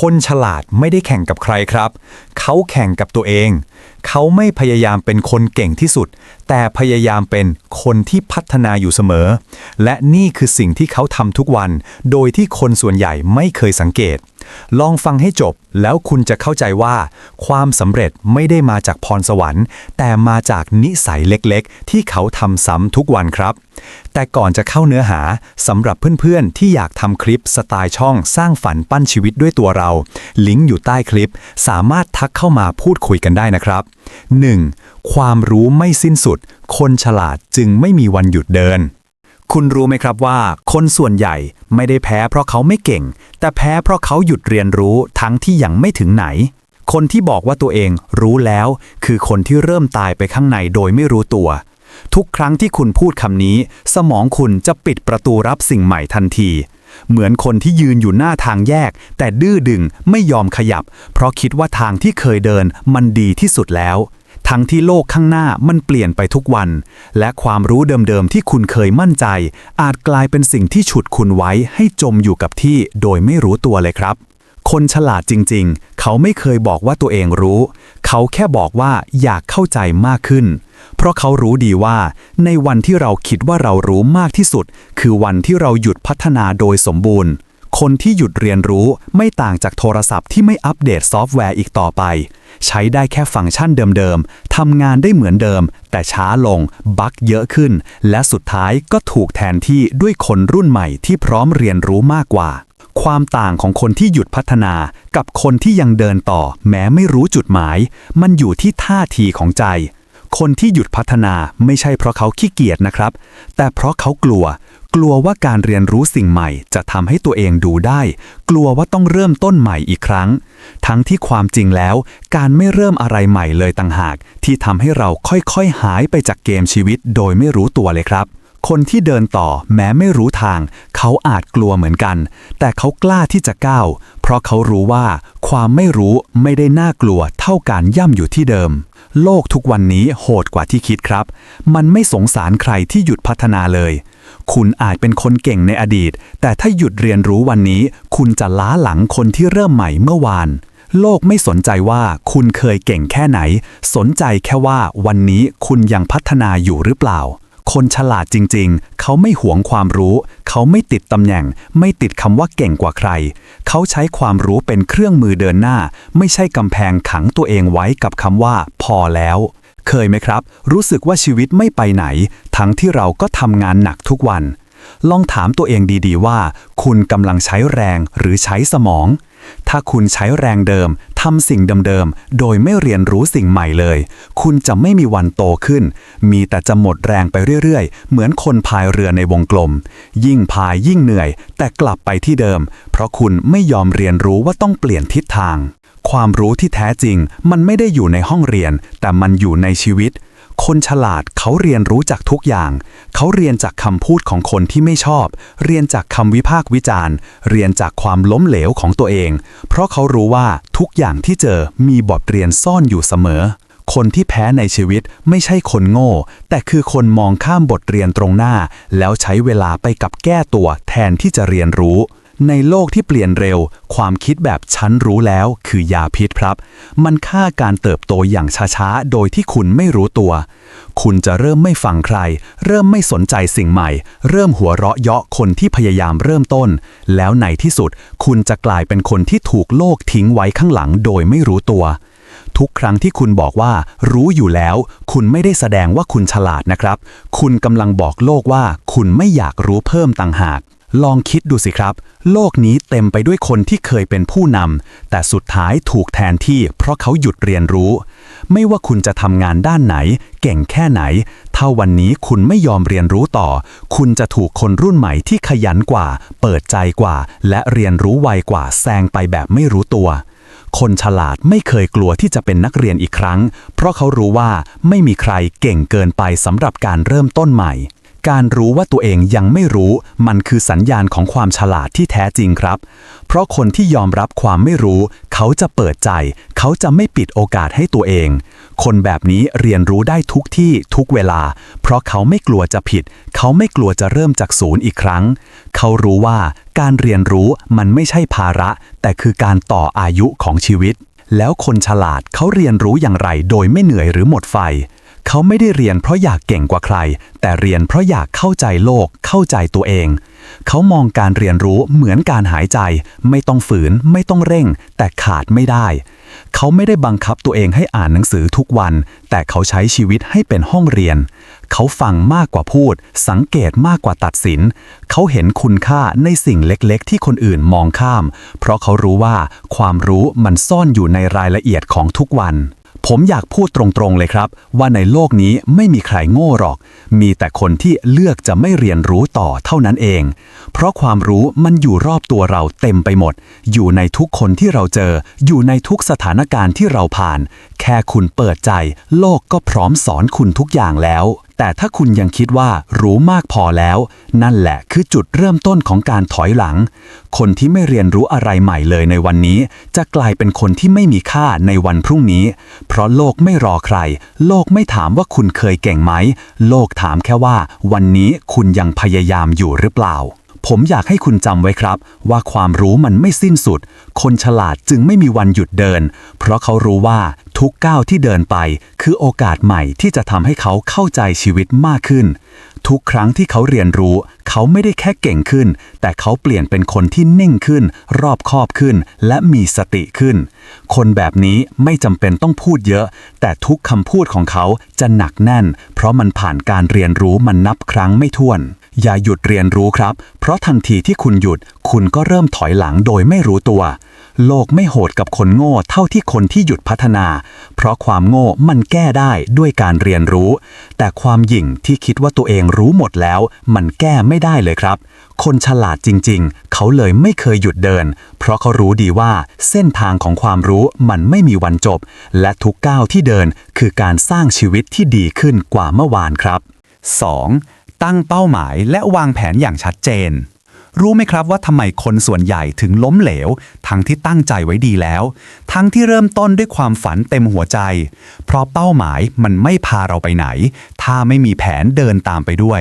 คนฉลาดไม่ได้แข่งกับใครครับ เขาแข่งกับตัวเอง เขาไม่พยายามเป็นคนเก่งที่สุด แต่พยายามเป็นคนที่พัฒนาอยู่เสมอ และนี่คือสิ่งที่เขาทำทุกวัน โดยที่คนส่วนใหญ่ไม่เคยสังเกต ลองฟังให้จบแล้วคุณจะเข้าใจว่า ความสำเร็จไม่ได้มาจากพรสวรรค์ แต่มาจากนิสัยเล็กๆ ที่เขาทำซ้ำทุกวันครับ แต่ก่อนจะเข้าเนื้อหาสำหรับเพื่อนๆ ที่อยากทำคลิปสไตล์ช่องสร้างฝันปั้นชีวิตด้วยตัวเรา ลิงก์อยู่ใต้คลิป สามารถทักเข้ามาพูดคุยกันได้นะครับ 1. ความรู้ไม่สิ้นสุด คนฉลาดจึงไม่มีวันหยุดเดิน คุณรู้ไหมครับว่า คนส่วนใหญ่ไม่ได้แพ้เพราะเขาไม่เก่ง แต่แพ้เพราะเขาหยุดเรียนรู้ทั้งที่ยังไม่ถึงไหน คนที่บอกว่าตัวเองรู้แล้ว คือคนที่เริ่มตายไปข้างในโดยไม่รู้ตัว ทุกครั้งที่คุณพูดคำนี้ สมองคุณจะปิดประตูรับสิ่งใหม่ทันที เหมือนคนที่ยืนอยู่หน้าทางแยก แต่ดื้อดึงไม่ยอมขยับ เพราะคิดว่าทางที่เคยเดินมันดีที่สุดแล้ว ทั้งที่โลกข้างหน้ามันเปลี่ยนไปทุกวัน และความรู้เดิมๆที่คุณเคยมั่นใจ อาจกลายเป็นสิ่งที่ฉุดคุณไว้ให้จมอยู่กับที่โดยไม่รู้ตัวเลยครับ คนฉลาดจริงๆ เขาไม่เคยบอกว่าตัวเองรู้ เขาแค่บอกว่าอยากเข้าใจมากขึ้น เพราะเขารู้ดีว่า ในวันที่เราคิดว่าเรารู้มากที่สุด คือวันที่เราหยุดพัฒนาโดยสมบูรณ์ คนที่หยุดเรียนรู้ไม่ต่างจากโทรศัพท์ที่ไม่อัปเดตซอฟต์แวร์อีกต่อไป ใช้ได้แค่ฟังก์ชันเดิมๆทำงานได้เหมือนเดิม แต่ช้าลง บั๊กเยอะขึ้น และสุดท้ายก็ถูกแทนที่ด้วยคนรุ่นใหม่ที่พร้อมเรียนรู้มากกว่า ความต่างของคนที่หยุดพัฒนา กับคนที่ยังเดินต่อ แม้ไม่รู้จุดหมาย มันอยู่ที่ท่าทีของใจ คนที่หยุดพัฒนาไม่ใช่เพราะเขาขี้เกียจนะครับ แต่เพราะเขากลัว กลัวว่าการเรียนรู้สิ่งใหม่ จะทำให้ตัวเองดูได้ กลัวว่าต้องเริ่มต้นใหม่อีกครั้ง ทั้งที่ความจริงแล้ว การไม่เริ่มอะไรใหม่เลยต่างหาก ที่ทำให้เราค่อยๆหายไปจากเกมชีวิตโดยไม่รู้ตัวเลยครับ คนที่เดินต่อแม้ไม่รู้ทาง เขาอาจกลัวเหมือนกัน แต่เขากล้าที่จะก้าว เพราะเขารู้ว่าความไม่รู้ไม่ได้น่ากลัวเท่าการย่ำอยู่ที่เดิม โลกทุกวันนี้โหดกว่าที่คิดครับ มันไม่สงสารใครที่หยุดพัฒนาเลย คุณอาจเป็นคนเก่งในอดีต แต่ถ้าหยุดเรียนรู้วันนี้ คุณจะล้าหลังคนที่เริ่มใหม่เมื่อวานโลกไม่สนใจว่าคุณเคยเก่งแค่ไหน สนใจแค่ว่าวันนี้คุณยังพัฒนาอยู่หรือเปล่า คนฉลาดจริงๆ เขาไม่หวงความรู้ เขาไม่ติดตำแหน่ง ไม่ติดคำว่าเก่งกว่าใคร เขาใช้ความรู้เป็นเครื่องมือเดินหน้า ไม่ใช่กำแพงขังตัวเองไว้กับคำว่า พอแล้ว เคยไหมครับ รู้สึกว่าชีวิตไม่ไปไหน ทั้งที่เราก็ทำงานหนักทุกวัน ลองถามตัวเองดีๆว่า คุณกำลังใช้แรงหรือใช้สมอง ถ้าคุณใช้แรงเดิมทำสิ่งเดิมๆ โดยไม่เรียนรู้สิ่งใหม่เลย คุณจะไม่มีวันโตขึ้น มีแต่จะหมดแรงไปเรื่อยๆ เหมือนคนพายเรือในวงกลม ยิ่งพายยิ่งเหนื่อย แต่กลับไปที่เดิม เพราะคุณไม่ยอมเรียนรู้ว่าต้องเปลี่ยนทิศทาง ความรู้ที่แท้จริง มันไม่ได้อยู่ในห้องเรียน แต่มันอยู่ในชีวิต คนฉลาดเขาเรียนรู้จากทุกอย่าง เขาเรียนจากคำพูดของคนที่ไม่ชอบ เรียนจากคำวิพากษ์วิจารณ์ เรียนจากความล้มเหลวของตัวเอง เพราะเขารู้ว่าทุกอย่างที่เจอมีบทเรียนซ่อนอยู่เสมอ คนที่แพ้ในชีวิตไม่ใช่คนโง่ แต่คือคนมองข้ามบทเรียนตรงหน้า แล้วใช้เวลาไปกับแก้ตัวแทนที่จะเรียนรู้ ในโลกที่เปลี่ยนเร็ว ความคิดแบบฉันรู้แล้ว คือยาพิษครับ มันฆ่าการเติบโตอย่างช้าๆ โดยที่คุณไม่รู้ตัว คุณจะเริ่มไม่ฟังใคร เริ่มไม่สนใจสิ่งใหม่ เริ่มหัวเราะเยาะคนที่พยายามเริ่มต้น แล้วในที่สุด คุณจะกลายเป็นคนที่ถูกโลกทิ้งไว้ข้างหลังโดยไม่รู้ตัว ทุกครั้งที่คุณบอกว่า รู้อยู่แล้ว คุณไม่ได้แสดงว่าคุณฉลาดนะครับ คุณกำลังบอกโลกว่า คุณไม่อยากรู้เพิ่มต่างหาก ลองคิดดูสิครับ โลกนี้เต็มไปด้วยคนที่เคยเป็นผู้นำแต่สุดท้ายถูกแทนที่เพราะเขาหยุดเรียนรู้ ไม่ว่าคุณจะทำงานด้านไหน เก่งแค่ไหน ถ้าวันนี้คุณไม่ยอมเรียนรู้ต่อ คุณจะถูกคนรุ่นใหม่ที่ขยันกว่า เปิดใจกว่า และเรียนรู้ไวกว่าแซงไปแบบไม่รู้ตัว คนฉลาดไม่เคยกลัวที่จะเป็นนักเรียนอีกครั้ง เพราะเขารู้ว่าไม่มีใครเก่งเกินไปสำหรับการเริ่มต้นใหม่ การรู้ว่าตัวเองยังไม่รู้มันคือสัญญาณของความฉลาดที่แท้จริงครับ เพราะคนที่ยอมรับความไม่รู้ เขาจะเปิดใจ เขาจะไม่ปิดโอกาสให้ตัวเอง คนแบบนี้เรียนรู้ได้ทุกที่ทุกเวลา เพราะเขาไม่กลัวจะผิด เขาไม่กลัวจะเริ่มจากศูนย์อีกครั้ง เขารู้ว่าการเรียนรู้มันไม่ใช่ภาระ แต่คือการต่ออายุของชีวิต แล้วคนฉลาดเขาเรียนรู้อย่างไร โดยไม่เหนื่อยหรือหมดไฟ เขาไม่ได้เรียนเพราะอยากเก่งกว่าใคร แต่เรียนเพราะอยากเข้าใจโลก เข้าใจตัวเอง เขามองการเรียนรู้เหมือนการหายใจ ไม่ต้องฝืน ไม่ต้องเร่ง แต่ขาดไม่ได้ เขาไม่ได้บังคับตัวเองให้อ่านหนังสือทุกวัน แต่เขาใช้ชีวิตให้เป็นห้องเรียน เขาฟังมากกว่าพูด สังเกตมากกว่าตัดสิน เขาเห็นคุณค่าในสิ่งเล็กๆ ที่คนอื่นมองข้าม เพราะเขารู้ว่าความรู้มันซ่อนอยู่ในรายละเอียดของทุกวัน ผมอยากพูดตรงๆเลยครับ ว่าในโลกนี้ไม่มีใครโง่หรอก มีแต่คนที่เลือกจะไม่เรียนรู้ต่อเท่านั้นเอง เพราะความรู้มันอยู่รอบตัวเราเต็มไปหมด อยู่ในทุกคนที่เราเจอ อยู่ในทุกสถานการณ์ที่เราผ่าน แค่คุณเปิดใจ โลกก็พร้อมสอนคุณทุกอย่างแล้วแต่ถ้าคุณยังคิดว่ารู้มากพอแล้ว นั่นแหละคือจุดเริ่มต้นของการถอยหลัง คนที่ไม่เรียนรู้อะไรใหม่เลยในวันนี้ จะกลายเป็นคนที่ไม่มีค่าในวันพรุ่งนี้ เพราะโลกไม่รอใคร โลกไม่ถามว่าคุณเคยเก่งไหม โลกถามแค่ว่า วันนี้คุณยังพยายามอยู่หรือเปล่า ผมอยากให้คุณจำไว้ครับ ว่าความรู้มันไม่สิ้นสุด คนฉลาดจึงไม่มีวันหยุดเดิน เพราะเขารู้ว่าทุกก้าวที่เดินไป คือโอกาสใหม่ที่จะทำให้เขาเข้าใจชีวิตมากขึ้น ทุกครั้งที่เขาเรียนรู้ เขาไม่ได้แค่เก่งขึ้น แต่เขาเปลี่ยนเป็นคนที่นิ่งขึ้น รอบคอบขึ้น และมีสติขึ้น คนแบบนี้ไม่จำเป็นต้องพูดเยอะ แต่ทุกคำพูดของเขาจะหนักแน่น เพราะมันผ่านการเรียนรู้มันนับครั้งไม่ถ้วน อย่าหยุดเรียนรู้ครับ เพราะทันทีที่คุณหยุด คุณก็เริ่มถอยหลังโดยไม่รู้ตัว โลกไม่โหดกับคนโง่เท่าที่คนที่หยุดพัฒนา เพราะความโง่มันแก้ได้ด้วยการเรียนรู้ แต่ความหยิ่งที่คิดว่าตัวเองรู้หมดแล้ว มันแก้ไม่ได้เลยครับ คนฉลาดจริง ๆ เขาเลยไม่เคยหยุดเดิน เพราะเขารู้ดีว่าเส้นทางของความรู้มันไม่มีวันจบ และทุกก้าวที่เดินคือการสร้างชีวิตที่ดีขึ้นกว่าเมื่อวานครับ 2. ตั้งเป้าหมายและวางแผนอย่างชัดเจน รู้ไหมครับว่าทำไมคนส่วนใหญ่ถึงล้มเหลว ทั้งที่ตั้งใจไว้ดีแล้ว ทั้งที่เริ่มต้นด้วยความฝันเต็มหัวใจ เพราะเป้าหมายมันไม่พาเราไปไหน ถ้าไม่มีแผนเดินตามไปด้วย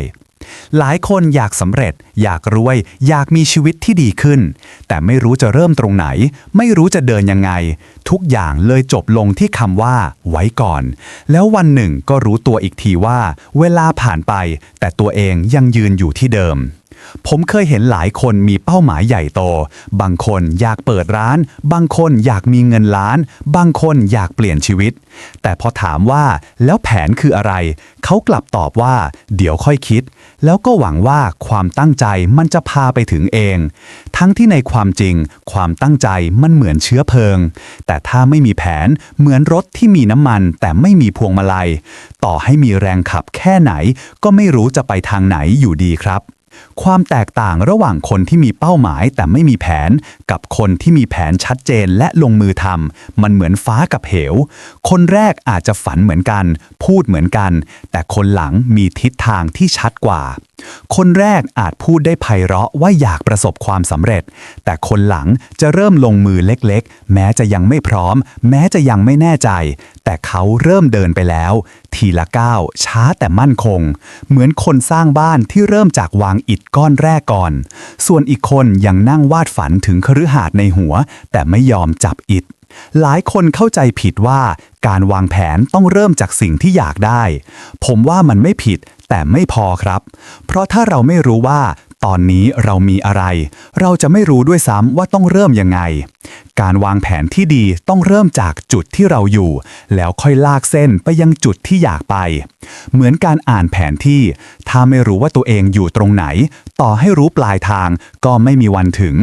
หลายคนอยากสำเร็จ อยากรวย อยากมีชีวิตที่ดีขึ้น แต่ไม่รู้จะเริ่มตรงไหน ไม่รู้จะเดินยังไง ทุกอย่างเลยจบลงที่คำว่า ไว้ก่อน แล้ววันหนึ่งก็รู้ตัวอีกทีว่า เวลาผ่านไป แต่ตัวเองยังยืนอยู่ที่เดิม ผมเคยเห็นหลายคนมีเป้าหมายใหญ่โต บางคนอยากเปิดร้าน บางคนอยากมีเงินล้าน บางคนอยากเปลี่ยนชีวิต แต่พอถามว่าแล้วแผนคืออะไร เขากลับตอบว่า เดี๋ยวค่อยคิด แล้วก็หวังว่าความตั้งใจมันจะพาไปถึงเอง ทั้งที่ในความจริง ความตั้งใจมันเหมือนเชื้อเพลิง แต่ถ้าไม่มีแผนเหมือนรถที่มีน้ำมัน แต่ไม่มีพวงมาลัย ต่อให้มีแรงขับแค่ไหน ก็ไม่รู้จะไปทางไหนอยู่ดีครับ ความแตกต่างระหว่างคนที่มีเป้าหมายแต่ไม่มีแผน กับคนที่มีแผนชัดเจนและลงมือทำมันเหมือนฟ้ากับเหว คนแรกอาจจะฝันเหมือนกัน พูดเหมือนกัน แต่คนหลังมีทิศทางที่ชัดกว่า คนแรกอาจพูดได้ไพเราะว่าอยากประสบความสำเร็จ แต่คนหลังจะเริ่มลงมือเล็กๆ แม้จะยังไม่พร้อม แม้จะยังไม่แน่ใจ แต่เขาเริ่มเดินไปแล้ว ทีละก้าวช้าแต่มั่นคง เหมือนคนสร้างบ้านที่เริ่มจากวางอิฐก้อนแรกก่อน ส่วนอีกคนยังนั่งวาดฝันถึงคฤหาสน์ในหัว แต่ไม่ยอมจับอิฐหลายคนเข้าใจผิดว่าการวางแผนต้องเริ่มจากสิ่งที่อยากได้ ผมว่ามันไม่ผิดแต่ไม่พอครับ เพราะถ้าเราไม่รู้ว่า ตอนนี้เรามีอะไร เราจะไม่รู้ด้วยซ้ำว่าต้องเริ่มยังไงการวางแผนที่ดีต้องเริ่มจากจุดที่เราอยู่ แล้วค่อยลากเส้นไปยังจุดที่อยากไป เหมือนการอ่านแผนที่ ถ้าไม่รู้ว่าตัวเองอยู่ตรงไหน ต่อให้รู้ปลายทางก็ไม่มีวันถึง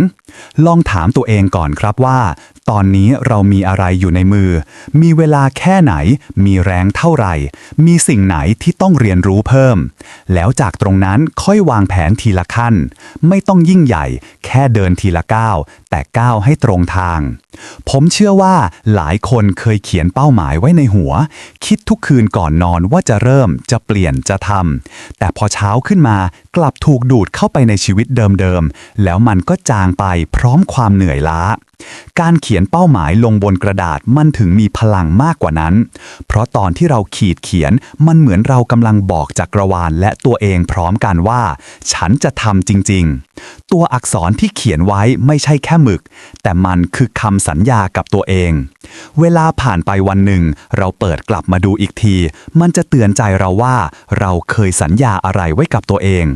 ลองถามตัวเองก่อนครับว่า ตอนนี้เรามีอะไรอยู่ในมือ มีเวลาแค่ไหน มีแรงเท่าไหร่ มีสิ่งไหนที่ต้องเรียนรู้เพิ่ม แล้วจากตรงนั้นค่อยวางแผนทีละขั้น ไม่ต้องยิ่งใหญ่ แค่เดินทีละก้าวแต่ก้าวให้ตรงทาง ผมเชื่อว่าหลายคนเคยเขียนเป้าหมายไว้ในหัว คิดทุกคืนก่อนนอนว่าจะเริ่มจะเปลี่ยนจะทำแต่พอเช้าขึ้นมากลับถูกดูดเข้าไปในชีวิตเดิมๆ แล้วมันก็จางไปพร้อมความเหนื่อยล้า การเขียนเป้าหมายลงบนกระดาษมันถึงมีพลังมากกว่านั้น เพราะตอนที่เราขีดเขียนมันเหมือนเรากำลังบอกจักรวาลและตัวเองพร้อมกันว่า ฉันจะทำจริงๆ ตัวอักษรที่เขียนไว้ไม่ใช่แค่หมึก แต่มันคือคำสัญญากับตัวเอง เวลาผ่านไปวันหนึ่ง เราเปิดกลับมาดูอีกที มันจะเตือนใจเราว่า เราเคยสัญญาอะไรไว้กับตัวเอง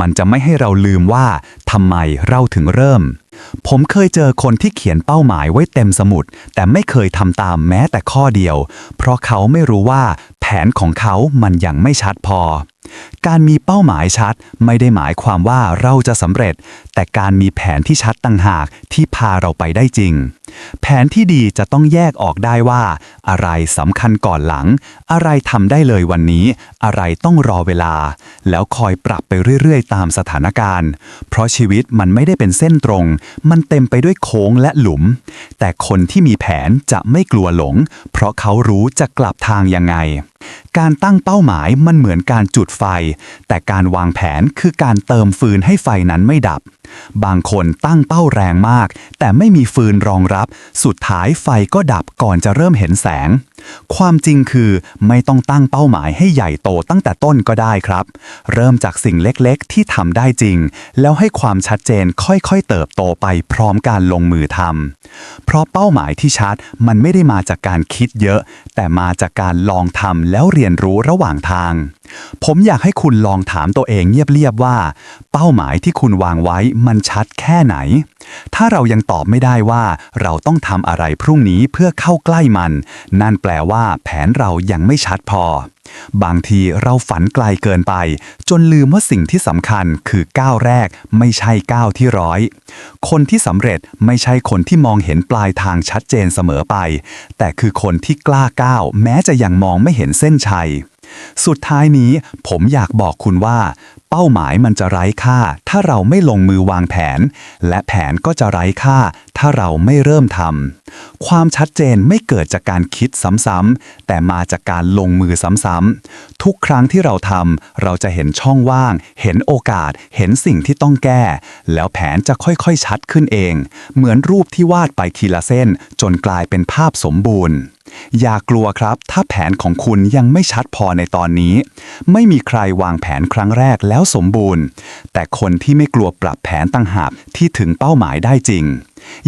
มันจะไม่ให้เราลืมว่า ทำไมเราถึงเริ่ม ผมเคยเจอคนที่เขียนเป้าหมายไว้เต็มสมุด แต่ไม่เคยทำตามแม้แต่ข้อเดียว เพราะเขาไม่รู้ว่า แผนของเขามันยังไม่ชัดพอ การมีเป้าหมายชัดไม่ได้หมายความว่าเราจะสำเร็จ แต่การมีแผนที่ชัดต่างหากที่พาเราไปได้จริง แผนที่ดีจะต้องแยกออกได้ว่า อะไรสำคัญก่อนหลัง อะไรทำได้เลยวันนี้ อะไรต้องรอเวลา แล้วคอยปรับไปเรื่อยๆ ตามสถานการณ์ เพราะชีวิตมันไม่ได้เป็นเส้นตรง มันเต็มไปด้วยโค้งและหลุม แต่คนที่มีแผนจะไม่กลัวหลง เพราะเขารู้จะกลับทางยังไงการตั้งเป้าหมายมันเหมือนการจุดไฟ แต่การวางแผนคือการเติมฟืนให้ไฟนั้นไม่ดับ บางคนตั้งเป้าแรงมาก แต่ไม่มีฟืนรองรับ สุดท้ายไฟก็ดับก่อนจะเริ่มเห็นแสง ความจริงคือไม่ต้องตั้งเป้าหมายให้ใหญ่โตตั้งแต่ต้นก็ได้ครับ เริ่มจากสิ่งเล็กๆ ที่ทำได้จริง แล้วให้ความชัดเจนค่อยๆ เติบโตไปพร้อมการลงมือทำเพราะเป้าหมายที่ชัดมันไม่ได้มาจากการคิดเยอะ แต่มาจากการลองทำแล้วเรียนรู้ระหว่างทาง ผมอยากให้คุณลองถามตัวเองเงียบๆว่า เป้าหมายที่คุณวางไว้มันชัดแค่ไหน ถ้าเรายังตอบไม่ได้ว่า เราต้องทำอะไรพรุ่งนี้เพื่อเข้าใกล้มัน นั่นแปลว่าแผนเรายังไม่ชัดพอ บางทีเราฝันไกลเกินไป จนลืมว่าสิ่งที่สำคัญคือก้าวแรกไม่ใช่ก้าวที่ร้อย คนที่สำเร็จไม่ใช่คนที่มองเห็นปลายทางชัดเจนเสมอไป แต่คือคนที่กล้าก้าวแม้จะยังมองไม่เห็นเส้นชัย สุดท้ายนี้ผมอยากบอกคุณว่า เป้าหมายมันจะไร้ค่า ถ้าเราไม่ลงมือวางแผน และแผนก็จะไร้ค่า ถ้าเราไม่เริ่มทำความชัดเจนไม่เกิดจากการคิดซ้ำๆแต่มาจากการลงมือซ้ำๆทุกครั้งที่เราทำเราจะเห็นช่องว่าง เห็นโอกาส เห็นสิ่งที่ต้องแก้ แล้วแผนจะค่อยๆชัดขึ้นเอง เหมือนรูปที่วาดไปทีละเส้น จนกลายเป็นภาพสมบูรณ์อย่ากลัวครับ ถ้าแผนของคุณยังไม่ชัดพอในตอนนี้ ไม่มีใครวางแผนครั้งแรกแล้วสมบูรณ์ แต่คนที่ไม่กลัวปรับแผนต่างหากที่ถึงเป้าหมายได้จริง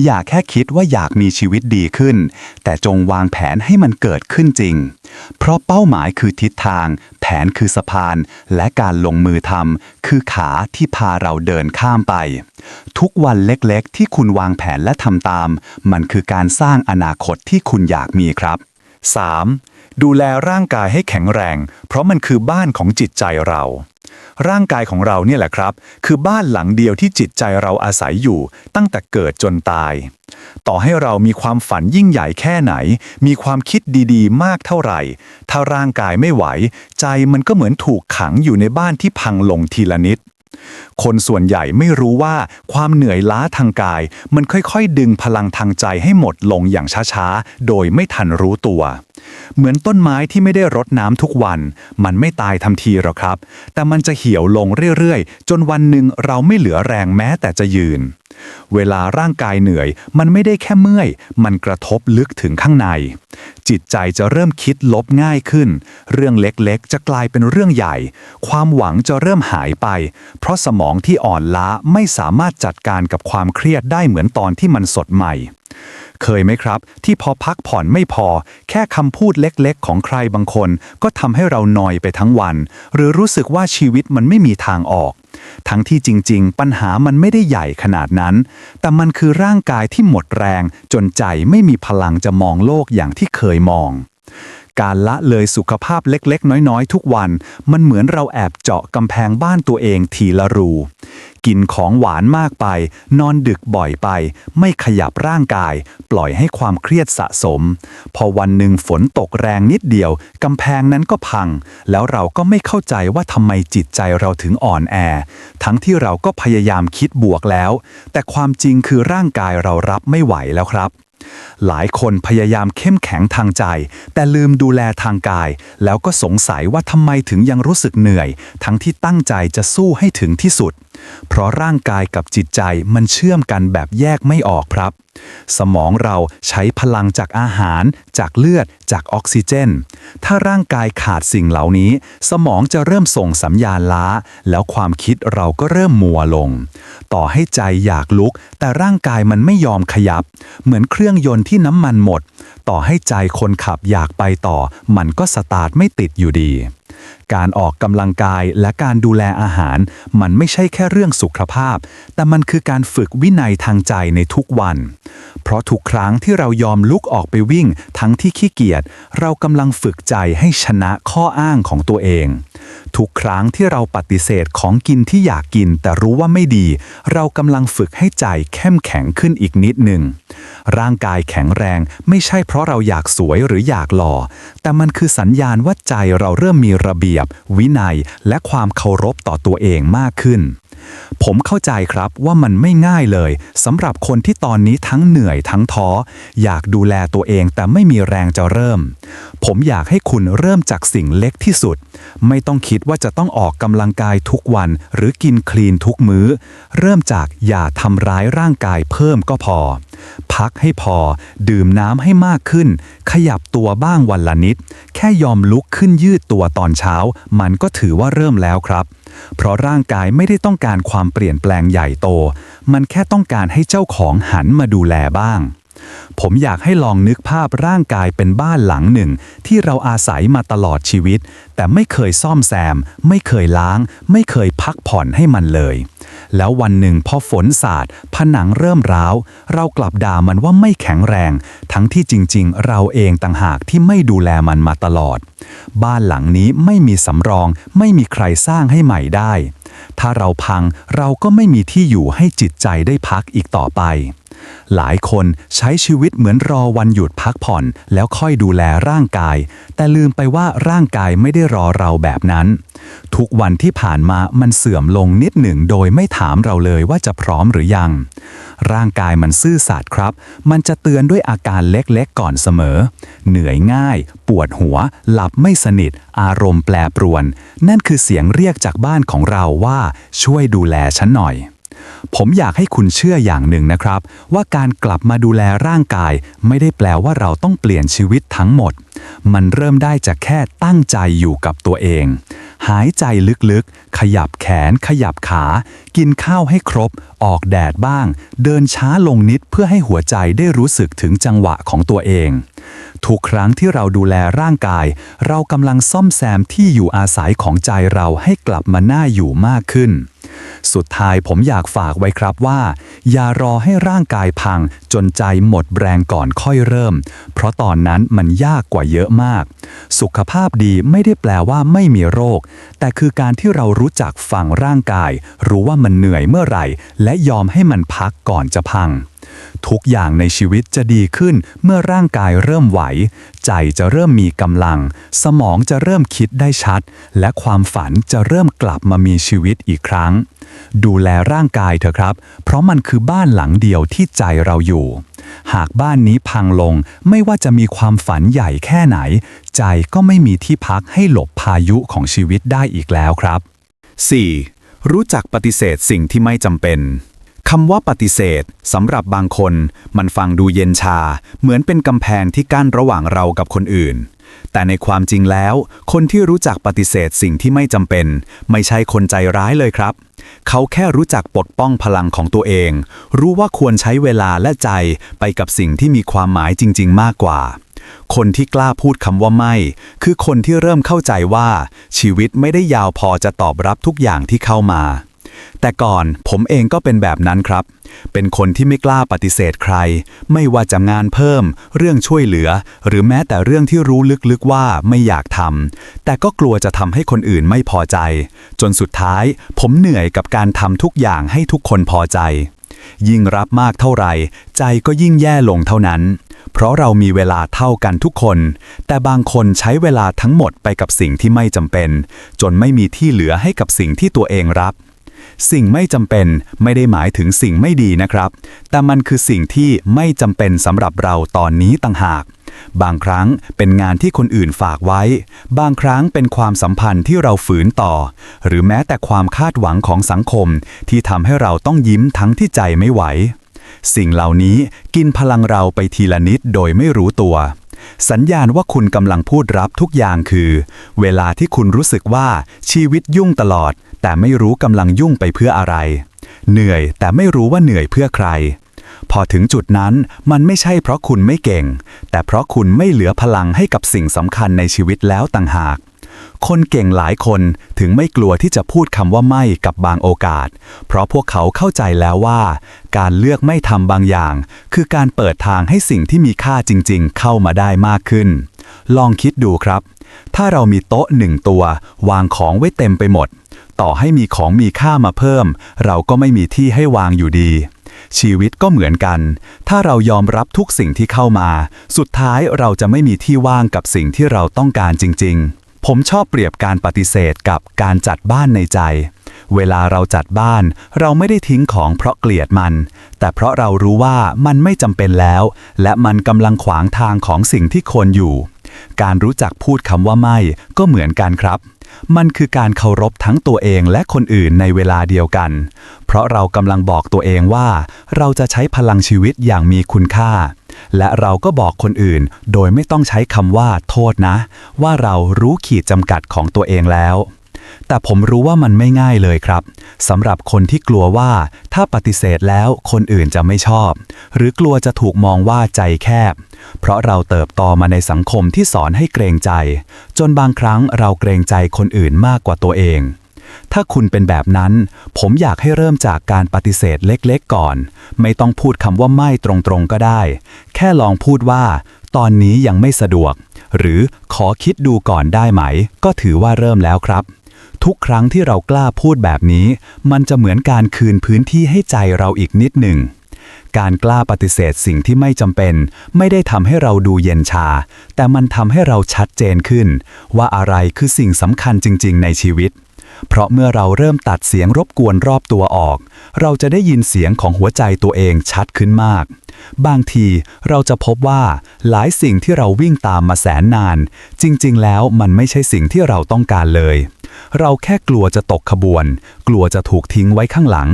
อย่าแค่คิดว่าอยากมีชีวิตดีขึ้น แต่จงวางแผนให้มันเกิดขึ้นจริง เพราะเป้าหมายคือทิศทาง แผนคือสะพาน และการลงมือทำคือขาที่พาเราเดินข้ามไป ทุกวันเล็กๆ ที่คุณวางแผนและทำตาม มันคือการสร้างอนาคตที่คุณอยากมีครับ 3. ดูแลร่างกายให้แข็งแรง เพราะมันคือบ้านของจิตใจเรา ร่างกายของเราเนี่ยแหละครับ คือบ้านหลังเดียวที่จิตใจเราอาศัยอยู่ตั้งแต่เกิดจนตาย ต่อให้เรามีความฝันยิ่งใหญ่แค่ไหน มีความคิดดีๆ มากเท่าไหร่ ถ้าร่างกายไม่ไหว ใจมันก็เหมือนถูกขังอยู่ในบ้านที่พังลงทีละนิด คนส่วนใหญ่ไม่รู้ว่าความเหนื่อยล้าทางกาย มันค่อยๆ ดึงพลังทางใจให้หมดลงอย่างช้าๆ โดยไม่ทันรู้ตัว เหมือนต้นไม้ที่ไม่ได้รดน้ำทุกวัน มันไม่ตายทันทีหรอกครับ แต่มันจะเหี่ยวลงเรื่อยๆ จนวันหนึ่งเราไม่เหลือแรงแม้แต่จะยืน เวลาร่างกายเหนื่อย มันไม่ได้แค่เมื่อย มันกระทบลึกถึงข้างใน จิตใจจะเริ่มคิดลบง่ายขึ้น เรื่องเล็กๆ จะกลายเป็นเรื่องใหญ่ ความหวังจะเริ่มหายไป เพราะสมองที่อ่อนล้าไม่สามารถจัดการกับความเครียดได้เหมือนตอนที่มันสดใหม่ เคยไหมครับ ที่พอพักผ่อนไม่พอ แค่คำพูดเล็กๆ ของใครบางคน ก็ทำให้เรานอยไปทั้งวัน หรือรู้สึกว่าชีวิตมันไม่มีทางออก ทั้งที่จริง ๆ ปัญหามันไม่ได้ใหญ่ขนาดนั้น แต่มันคือร่างกายที่หมดแรง จนใจไม่มีพลังจะมองโลกอย่างที่เคยมองการละเลยสุขภาพเล็กๆ น้อยๆ ทุกวัน มันเหมือนเราแอบเจาะกำแพงบ้านตัวเองทีละรู กินของหวานมากไป นอนดึกบ่อยไป ไม่ขยับร่างกาย ปล่อยให้ความเครียดสะสม พอวันหนึ่งฝนตกแรงนิดเดียว กำแพงนั้นก็พัง แล้วเราก็ไม่เข้าใจว่าทำไมจิตใจเราถึงอ่อนแอ ทั้งที่เราก็พยายามคิดบวกแล้ว แต่ความจริงคือร่างกายเรารับไม่ไหวแล้วครับ หลายคนพยายามเข้มแข็งทางใจ แต่ลืมดูแลทางกาย แล้วก็สงสัยว่าทำไมถึงยังรู้สึกเหนื่อย ทั้งที่ตั้งใจจะสู้ให้ถึงที่สุด เพราะร่างกายกับจิตใจมันเชื่อมกันแบบแยกไม่ออกครับ สมองเราใช้พลังจากอาหาร จากเลือด จากออกซิเจน ถ้าร่างกายขาดสิ่งเหล่านี้ สมองจะเริ่มส่งสัญญาณล้า แล้วความคิดเราก็เริ่มมัวลง ต่อให้ใจอยากลุก แต่ร่างกายมันไม่ยอมขยับ เหมือนเครื่องื่องยนต์ที่น้ำมันหมด ต่อให้ใจคนขับอยากไปต่อ มันก็สตาร์ทไม่ติดอยู่ดี การออกกำลังกายและการดูแลอาหาร มันไม่ใช่แค่เรื่องสุขภาพ แต่มันคือการฝึกวินัยทางใจในทุกวัน เพราะทุกครั้งที่เรายอมลุกออกไปวิ่ง ทั้งที่ขี้เกียจเรากำลังฝึกใจให้ชนะข้ออ้างของตัวเอง ทุกครั้งที่เราปฏิเสธของกินที่อยากกิน แต่รู้ว่าไม่ดี เรากำลังฝึกให้ใจเข้มแข็งขึ้นอีกนิดหนึ่ง ร่างกายแข็งแรงไม่ใช่เพราะเราอยากสวยหรืออยากหล่อ แต่มันคือสัญญาณว่าใจเราเริ่มมีระเบียบ วินัย และความเคารพต่อตัวเองมากขึ้น ผมเข้าใจครับว่ามันไม่ง่ายเลยสำหรับคนที่ตอนนี้ทั้งเหนื่อยทั้งท้อ อยากดูแลตัวเองแต่ไม่มีแรงจะเริ่ม ผมอยากให้คุณเริ่มจากสิ่งเล็กที่สุด ไม่ต้องคิดว่าจะต้องออกกำลังกายทุกวัน หรือกินคลีนทุกมื้อ เริ่มจากอย่าทำร้ายร่างกายเพิ่มก็พอ พักให้พอ ดื่มน้ำให้มากขึ้น ขยับตัวบ้างวันละนิด แค่ยอมลุกขึ้นยืดตัวตอนเช้า มันก็ถือว่าเริ่มแล้วครับ เพราะร่างกายไม่ได้ต้องการความเปลี่ยนแปลงใหญ่โต มันแค่ต้องการให้เจ้าของหันมาดูแลบ้าง ผมอยากให้ลองนึกภาพร่างกายเป็นบ้านหลังหนึ่ง ที่เราอาศัยมาตลอดชีวิต แต่ไม่เคยซ่อมแซม ไม่เคยล้าง ไม่เคยพักผ่อนให้มันเลย แล้ววันหนึ่งพอฝนสาดผนังเริ่มร้าว เรากลับด่ามันว่าไม่แข็งแรง ทั้งที่จริงๆ เราเองต่างหากที่ไม่ดูแลมันมาตลอด บ้านหลังนี้ไม่มีสำรอง ไม่มีใครสร้างให้ใหม่ได้ ถ้าเราพังเราก็ไม่มีที่อยู่ให้จิตใจได้พักอีกต่อไป หลายคนใช้ชีวิตเหมือนรอวันหยุดพักผ่อน แล้วค่อยดูแลร่างกาย แต่ลืมไปว่าร่างกายไม่ได้รอเราแบบนั้น ทุกวันที่ผ่านมามันเสื่อมลงนิดหนึ่งโดยไม่ถามเราเลยว่าจะพร้อมหรือยัง ร่างกายมันซื่อสัตย์ครับ มันจะเตือนด้วยอาการเล็กๆก่อนเสมอ เหนื่อยง่าย ปวดหัว หลับไม่สนิท อารมณ์แปรปรวน นั่นคือเสียงเรียกจากบ้านของเราว่าช่วยดูแลฉันหน่อย ผมอยากให้คุณเชื่ออย่างหนึ่งนะครับ ว่าการกลับมาดูแลร่างกาย ไม่ได้แปลว่าเราต้องเปลี่ยนชีวิตทั้งหมด มันเริ่มได้จากแค่ตั้งใจอยู่กับตัวเอง หายใจลึกๆ ขยับแขน ขยับขา กินข้าวให้ครบออกแดดบ้าง เดินช้าลงนิดเพื่อให้หัวใจได้รู้สึกถึงจังหวะของตัวเอง ทุกครั้งที่เราดูแลร่างกาย เรากำลังซ่อมแซมที่อยู่อาศัยของใจเราให้กลับมาน่าอยู่มากขึ้น สุดท้ายผมอยากฝากไว้ครับว่า อย่ารอให้ร่างกายพังจนใจหมดแรงก่อนค่อยเริ่ม เพราะตอนนั้นมันยากกว่าเยอะมาก สุขภาพดีไม่ได้แปลว่าไม่มีโรค แต่คือการที่เรารู้จักฟังร่างกาย รู้ว่ามันเหนื่อยเมื่อไหร่และยอมให้มันพักก่อนจะพัง ทุกอย่างในชีวิตจะดีขึ้นเมื่อร่างกายเริ่มไหว ใจจะเริ่มมีกำลัง สมองจะเริ่มคิดได้ชัด และความฝันจะเริ่มกลับมามีชีวิตอีกครั้ง ดูแลร่างกายเถอะครับ เพราะมันคือบ้านหลังเดียวที่ใจเราอยู่ หากบ้านนี้พังลงไม่ว่าจะมีความฝันใหญ่แค่ไหน ใจก็ไม่มีที่พักให้หลบพายุของชีวิตได้อีกแล้วครับ 4. รู้จักปฏิเสธสิ่งที่ไม่จำเป็นคำว่าปฏิเสธสำหรับบางคน มันฟังดูเย็นชา เหมือนเป็นกำแพงที่กั้นระหว่างเรากับคนอื่น แต่ในความจริงแล้ว คนที่รู้จักปฏิเสธสิ่งที่ไม่จำเป็น ไม่ใช่คนใจร้ายเลยครับ เขาแค่รู้จักปกป้องพลังของตัวเอง รู้ว่าควรใช้เวลาและใจไปกับสิ่งที่มีความหมายจริง ๆ มากกว่า คนที่กล้าพูดคำว่าไม่ คือคนที่เริ่มเข้าใจว่า ชีวิตไม่ได้ยาวพอจะตอบรับทุกอย่างที่เข้ามา แต่ก่อนผมเองก็เป็นแบบนั้นครับ เป็นคนที่ไม่กล้าปฏิเสธใคร ไม่ว่าจะงานเพิ่ม เรื่องช่วยเหลือ หรือแม้แต่เรื่องที่รู้ลึกๆว่าไม่อยากทำแต่ก็กลัวจะทำให้คนอื่นไม่พอใจ จนสุดท้าย ผมเหนื่อยกับการทำทุกอย่างให้ทุกคนพอใจ ยิ่งรับมากเท่าไหร่ ใจก็ยิ่งแย่ลงเท่านั้น เพราะเรามีเวลาเท่ากันทุกคน แต่บางคนใช้เวลาทั้งหมดไปกับสิ่งที่ไม่จำเป็น จนไม่มีที่เหลือให้กับสิ่งที่ตัวเองรับ สิ่งไม่จำเป็นไม่ได้หมายถึงสิ่งไม่ดีนะครับ แต่มันคือสิ่งที่ไม่จำเป็นสำหรับเราตอนนี้ต่างหาก บางครั้งเป็นงานที่คนอื่นฝากไว้ บางครั้งเป็นความสัมพันธ์ที่เราฝืนต่อ หรือแม้แต่ความคาดหวังของสังคม ที่ทำให้เราต้องยิ้มทั้งที่ใจไม่ไหว สิ่งเหล่านี้กินพลังเราไปทีละนิดโดยไม่รู้ตัว สัญญาณว่าคุณกำลังพูดรับทุกอย่างคือ เวลาที่คุณรู้สึกว่าชีวิตยุ่งตลอด แต่ไม่รู้กำลังยุ่งไปเพื่ออะไร เหนื่อยแต่ไม่รู้ว่าเหนื่อยเพื่อใคร พอถึงจุดนั้นมันไม่ใช่เพราะคุณไม่เก่ง แต่เพราะคุณไม่เหลือพลังให้กับสิ่งสำคัญในชีวิตแล้วต่างหาก คนเก่งหลายคนถึงไม่กลัวที่จะพูดคำว่าไม่กับบางโอกาส เพราะพวกเขาเข้าใจแล้วว่า การเลือกไม่ทำบางอย่าง คือการเปิดทางให้สิ่งที่มีค่าจริงๆ เข้ามาได้มากขึ้น ลองคิดดูครับ ถ้าเรามีโต๊ะหนึ่งตัว วางของไว้เต็มไปหมด ต่อให้มีของมีค่ามาเพิ่ม เราก็ไม่มีที่ให้วางอยู่ดีชีวิตก็เหมือนกัน ถ้าเรายอมรับทุกสิ่งที่เข้ามา สุดท้ายเราจะไม่มีที่ว่างกับสิ่งที่เราต้องการจริง ๆ ผมชอบเปรียบการปฏิเสธกับการจัดบ้านในใจ เวลาเราจัดบ้าน เราไม่ได้ทิ้งของเพราะเกลียดมัน แต่เพราะเรารู้ว่ามันไม่จำเป็นแล้ว และมันกำลังขวางทางของสิ่งที่ควรอยู่ การรู้จักพูดคำว่าไม่ก็เหมือนกันครับ มันคือการเคารพทั้งตัวเองและคนอื่นในเวลาเดียวกัน เพราะเรากำลังบอกตัวเองว่า เราจะใช้พลังชีวิตอย่างมีคุณค่า และเราก็บอกคนอื่น โดยไม่ต้องใช้คำว่า โทษนะ ว่าเรารู้ขีดจำกัดของตัวเองแล้ว แต่ผมรู้ว่ามันไม่ง่ายเลยครับสำหรับคนที่กลัวว่าถ้าปฏิเสธแล้วคนอื่นจะไม่ชอบ หรือกลัวจะถูกมองว่าใจแคบ เพราะเราเติบโตมาในสังคมที่สอนให้เกรงใจ จนบางครั้งเราเกรงใจคนอื่นมากกว่าตัวเองถ้าคุณเป็นแบบนั้น ผมอยากให้เริ่มจากการปฏิเสธเล็กๆก่อน ไม่ต้องพูดคำว่าไม่ตรงๆก็ได้ แค่ลองพูดว่า ตอนนี้ยังไม่สะดวก หรือขอคิดดูก่อนได้ไหม ก็ถือว่าเริ่มแล้วครับ ทุกครั้งที่เรากล้าพูดแบบนี้ มันจะเหมือนการคืนพื้นที่ให้ใจเราอีกนิดหนึ่ง การกล้าปฏิเสธสิ่งที่ไม่จำเป็น ไม่ได้ทำให้เราดูเย็นชา แต่มันทำให้เราชัดเจนขึ้น ว่าอะไรคือสิ่งสำคัญจริง ๆ ในชีวิต เพราะเมื่อเราเริ่มตัดเสียงรบกวนรอบตัวออก เราจะได้ยินเสียงของหัวใจตัวเองชัดขึ้นมาก บางทีเราจะพบว่าหลายสิ่งที่เราวิ่งตามมาแสนนาน จริงๆ แล้วมันไม่ใช่สิ่งที่เราต้องการเลย เราแค่กลัวจะตกขบวน กลัวจะถูกทิ้งไว้ข้างหลัง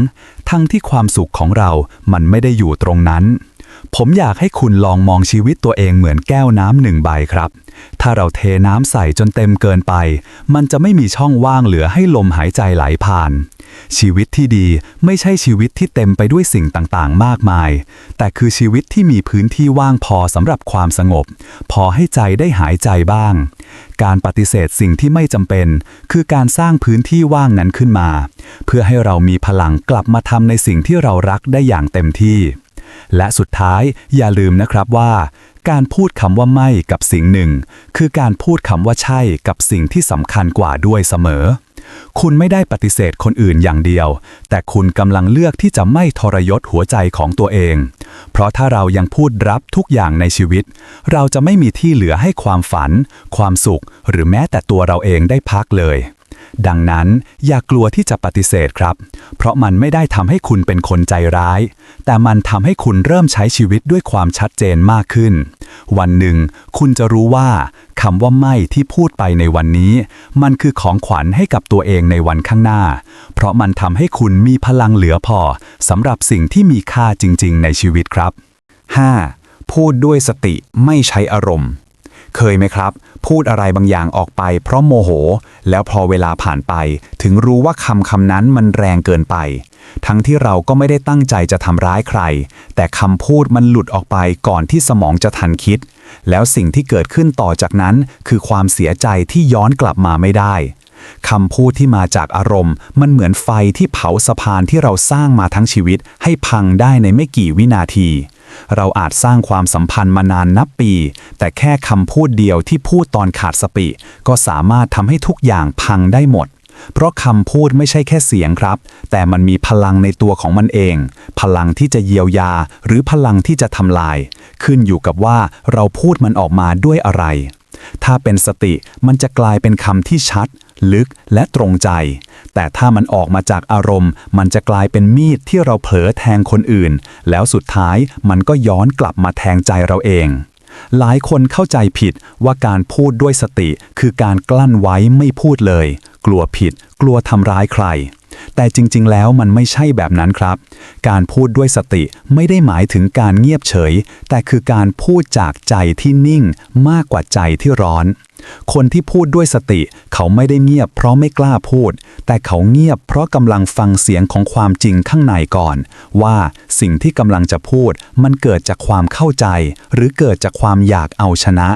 ทั้งที่ความสุขของเรามันไม่ได้อยู่ตรงนั้น ผมอยากให้คุณลองมองชีวิตตัวเองเหมือนแก้วน้ำหนึ่งใบครับ ถ้าเราเทน้ำใส่จนเต็มเกินไป มันจะไม่มีช่องว่างเหลือให้ลมหายใจไหลผ่าน ชีวิตที่ดีไม่ใช่ชีวิตที่เต็มไปด้วยสิ่งต่างๆ มากมาย แต่คือชีวิตที่มีพื้นที่ว่างพอสำหรับความสงบ พอให้ใจได้หายใจบ้าง การปฏิเสธสิ่งที่ไม่จำเป็น คือการสร้างพื้นที่ว่างนั้นขึ้นมา เพื่อให้เรามีพลังกลับมาทำในสิ่งที่เรารักได้อย่างเต็มที่ และสุดท้ายอย่าลืมนะครับว่า การพูดคำว่าไม่กับสิ่งหนึ่ง คือการพูดคำว่าใช่กับสิ่งที่สำคัญกว่าด้วยเสมอ คุณไม่ได้ปฏิเสธคนอื่นอย่างเดียว แต่คุณกำลังเลือกที่จะไม่ทรยศหัวใจของตัวเอง เพราะถ้าเรายังพูดรับทุกอย่างในชีวิต เราจะไม่มีที่เหลือให้ความฝัน ความสุข หรือแม้แต่ตัวเราเองได้พักเลย ดังนั้นอย่ากลัวที่จะปฏิเสธครับ เพราะมันไม่ได้ทำให้คุณเป็นคนใจร้าย แต่มันทำให้คุณเริ่มใช้ชีวิตด้วยความชัดเจนมากขึ้น วันหนึ่ง คุณจะรู้ว่าคำว่าไม่ที่พูดไปในวันนี้ มันคือของขวัญให้กับตัวเองในวันข้างหน้า เพราะมันทำให้คุณมีพลังเหลือพอสำหรับสิ่งที่มีค่าจริง ๆ ในชีวิตครับ 5. พูดด้วยสติไม่ใช้อารมณ์ เคยไหมครับ พูดอะไรบางอย่างออกไป เพราะโมโห แล้วพอเวลาผ่านไป ถึงรู้ว่าคำคำนั้นมันแรงเกินไป ทั้งที่เราก็ไม่ได้ตั้งใจจะทำร้ายใคร แต่คำพูดมันหลุดออกไปก่อนที่สมองจะทันคิด แล้วสิ่งที่เกิดขึ้นต่อจากนั้นคือความเสียใจที่ย้อนกลับมาไม่ได้คำพูดที่มาจากอารมณ์ มันเหมือนไฟที่เผาสะพานที่เราสร้างมาทั้งชีวิต ให้พังได้ในไม่กี่วินาที เราอาจสร้างความสัมพันธ์มานานนับปี แต่แค่คำพูดเดียวที่พูดตอนขาดสติ ก็สามารถทำให้ทุกอย่างพังได้หมด เพราะคำพูดไม่ใช่แค่เสียงครับ แต่มันมีพลังในตัวของมันเอง พลังที่จะเยียวยา หรือพลังที่จะทำลาย ขึ้นอยู่กับว่าเราพูดมันออกมาด้วยอะไรถ้าเป็นสติมันจะกลายเป็นคำที่ชัด ลึกและตรงใจ แต่ถ้ามันออกมาจากอารมณ์ มันจะกลายเป็นมีดที่เราเผลอแทงคนอื่น แล้วสุดท้ายมันก็ย้อนกลับมาแทงใจเราเอง หลายคนเข้าใจผิดว่าการพูดด้วยสติ คือการกลั้นไว้ไม่พูดเลย กลัวผิด กลัวทำร้ายใคร แต่จริง ๆ แล้วมันไม่ใช่แบบนั้นครับ การพูดด้วยสติไม่ได้หมายถึงการเงียบเฉย แต่คือการพูดจากใจที่นิ่งมากกว่าใจที่ร้อน คนที่พูดด้วยสติ เขาไม่ได้เงียบเพราะไม่กล้าพูด แต่เขาเงียบเพราะกำลังฟังเสียงของความจริงข้างในก่อน ว่าสิ่งที่กำลังจะพูด มันเกิดจากความเข้าใจ หรือเกิดจากความอยากเอาชนะ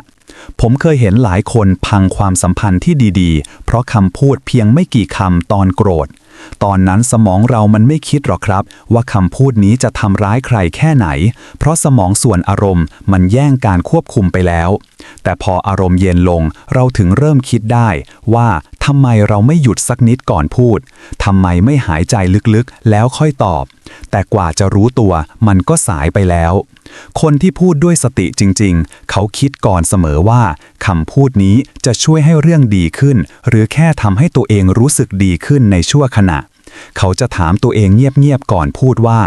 ผมเคยเห็นหลายคนพังความสัมพันธ์ที่ดีๆ เพราะคำพูดเพียงไม่กี่คำตอนโกรธ ตอนนั้นสมองเรามันไม่คิดหรอกครับ ว่าคำพูดนี้จะทำร้ายใครแค่ไหน เพราะสมองส่วนอารมณ์มันแย่งการควบคุมไปแล้ว แต่พออารมณ์เย็นลง เราถึงเริ่มคิดได้ว่า ทำไมเราไม่หยุดสักนิดก่อนพูด ทำไมไม่หายใจลึกๆ แล้วค่อยตอบ แต่กว่าจะรู้ตัวมันก็สายไปแล้ว คนที่พูดด้วยสติจริงๆ เขาคิดก่อนเสมอว่าคำพูดนี้จะช่วยให้เรื่องดีขึ้น หรือแค่ทำให้ตัวเองรู้สึกดีขึ้นในชั่วขณะ เขาจะถามตัวเองเงียบๆก่อนพูดว่า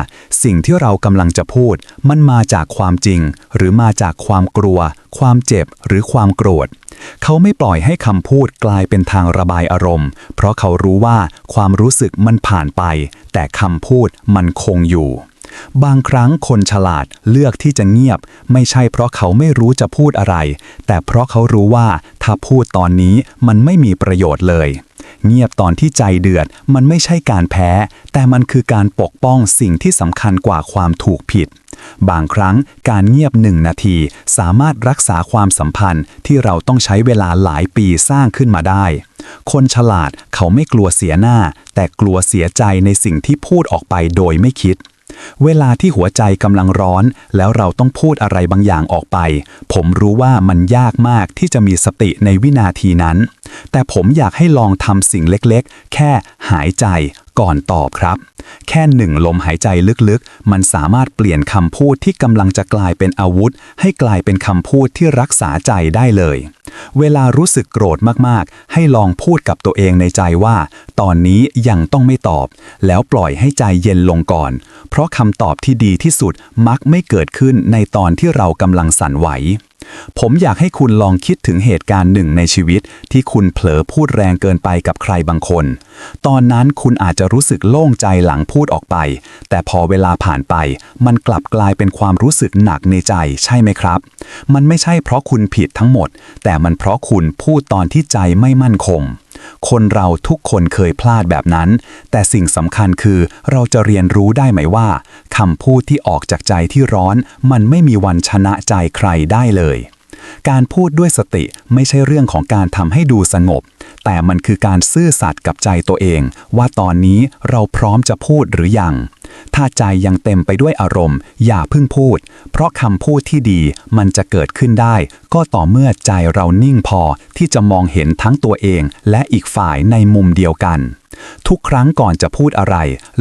สิ่งที่เรากำลังจะพูด มันมาจากความจริง หรือมาจากความกลัว ความเจ็บหรือความโกรธ เขาไม่ปล่อยให้คำพูดกลายเป็นทางระบายอารมณ์ เพราะเขารู้ว่าความรู้สึกมันผ่านไป แต่คำพูดมันคงอยู่ บางครั้งคนฉลาดเลือกที่จะเงียบ ไม่ใช่เพราะเขาไม่รู้จะพูดอะไร แต่เพราะเขารู้ว่าถ้าพูดตอนนี้มันไม่มีประโยชน์เลย เงียบตอนที่ใจเดือดมันไม่ใช่การแพ้ แต่มันคือการปกป้องสิ่งที่สำคัญกว่าความถูกผิด บางครั้งการเงียบหนึ่งนาที สามารถรักษาความสัมพันธ์ที่เราต้องใช้เวลาหลายปีสร้างขึ้นมาได้ คนฉลาดเขาไม่กลัวเสียหน้า แต่กลัวเสียใจในสิ่งที่พูดออกไปโดยไม่คิด เวลาที่หัวใจกำลังร้อน แล้วเราต้องพูดอะไรบางอย่างออกไป ผมรู้ว่ามันยากมากที่จะมีสติในวินาทีนั้น แต่ผมอยากให้ลองทำสิ่งเล็กๆ แค่หายใจก่อนตอบครับ แค่หนึ่งลมหายใจลึกๆ มันสามารถเปลี่ยนคำพูดที่กำลังจะกลายเป็นอาวุธ ให้กลายเป็นคำพูดที่รักษาใจได้เลย เวลารู้สึกโกรธมากๆ ให้ลองพูดกับตัวเองในใจว่า ตอนนี้ยังต้องไม่ตอบ แล้วปล่อยให้ใจเย็นลงก่อน เพราะคำตอบที่ดีที่สุดมักไม่เกิดขึ้นในตอนที่เรากำลังสั่นไหว ผมอยากให้คุณลองคิดถึงเหตุการณ์หนึ่งในชีวิต ที่คุณเผลอพูดแรงเกินไปกับใครบางคน ตอนนั้นคุณอาจจะรู้สึกโล่งใจหลังพูดออกไป แต่พอเวลาผ่านไป มันกลับกลายเป็นความรู้สึกหนักในใจ ใช่ไหมครับ มันไม่ใช่เพราะคุณผิดทั้งหมด แต่มันเพราะคุณพูดตอนที่ใจไม่มั่นคง คนเราทุกคนเคยพลาดแบบนั้น แต่สิ่งสำคัญคือเราจะเรียนรู้ได้ไหมว่าคำพูดที่ออกจากใจที่ร้อน มันไม่มีวันชนะใจใครได้เลย การพูดด้วยสติไม่ใช่เรื่องของการทำให้ดูสงบ แต่มันคือการซื่อสัตย์กับใจตัวเอง ว่าตอนนี้เราพร้อมจะพูดหรือยัง ถ้าใจยังเต็มไปด้วยอารมณ์ อย่าเพิ่งพูด เพราะคำพูดที่ดีมันจะเกิดขึ้นได้ ก็ต่อเมื่อใจเรานิ่งพอที่จะมองเห็นทั้งตัวเองและอีกฝ่ายในมุมเดียวกัน ทุกครั้งก่อนจะพูดอะไร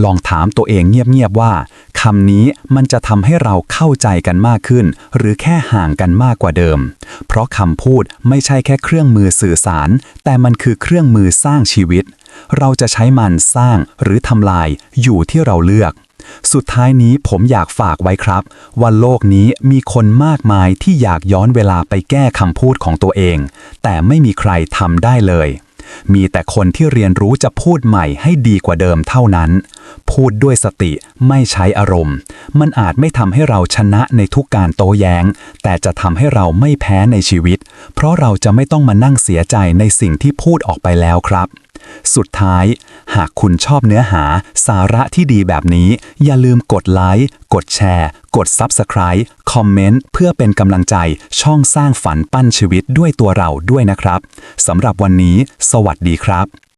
ลองถามตัวเองเงียบๆว่าคำนี้มันจะทำให้เราเข้าใจกันมากขึ้น หรือแค่ห่างกันมากกว่าเดิม เพราะคำพูดไม่ใช่แค่เครื่องมือสื่อสาร แต่มันคือเครื่องมือสร้างชีวิต เราจะใช้มันสร้างหรือทำลายอยู่ที่เราเลือกสุดท้ายนี้ผมอยากฝากไว้ครับ ว่าโลกนี้มีคนมากมายที่อยากย้อนเวลาไปแก้คำพูดของตัวเอง แต่ไม่มีใครทำได้เลย มีแต่คนที่เรียนรู้จะพูดใหม่ให้ดีกว่าเดิมเท่านั้น พูดด้วยสติไม่ใช้อารมณ์ มันอาจไม่ทำให้เราชนะในทุกการโต้แย้ง แต่จะทำให้เราไม่แพ้ในชีวิต เพราะเราจะไม่ต้องมานั่งเสียใจในสิ่งที่พูดออกไปแล้วครับ สุดท้าย หากคุณชอบเนื้อหาสาระที่ดีแบบนี้ อย่าลืมกดไลค์ กดแชร์ กด Subscribe คอมเมนต์เพื่อเป็นกำลังใจช่องสร้างฝันปั้นชีวิตด้วยตัวเราด้วยนะครับสำหรับวันนี้ สวัสดีครับ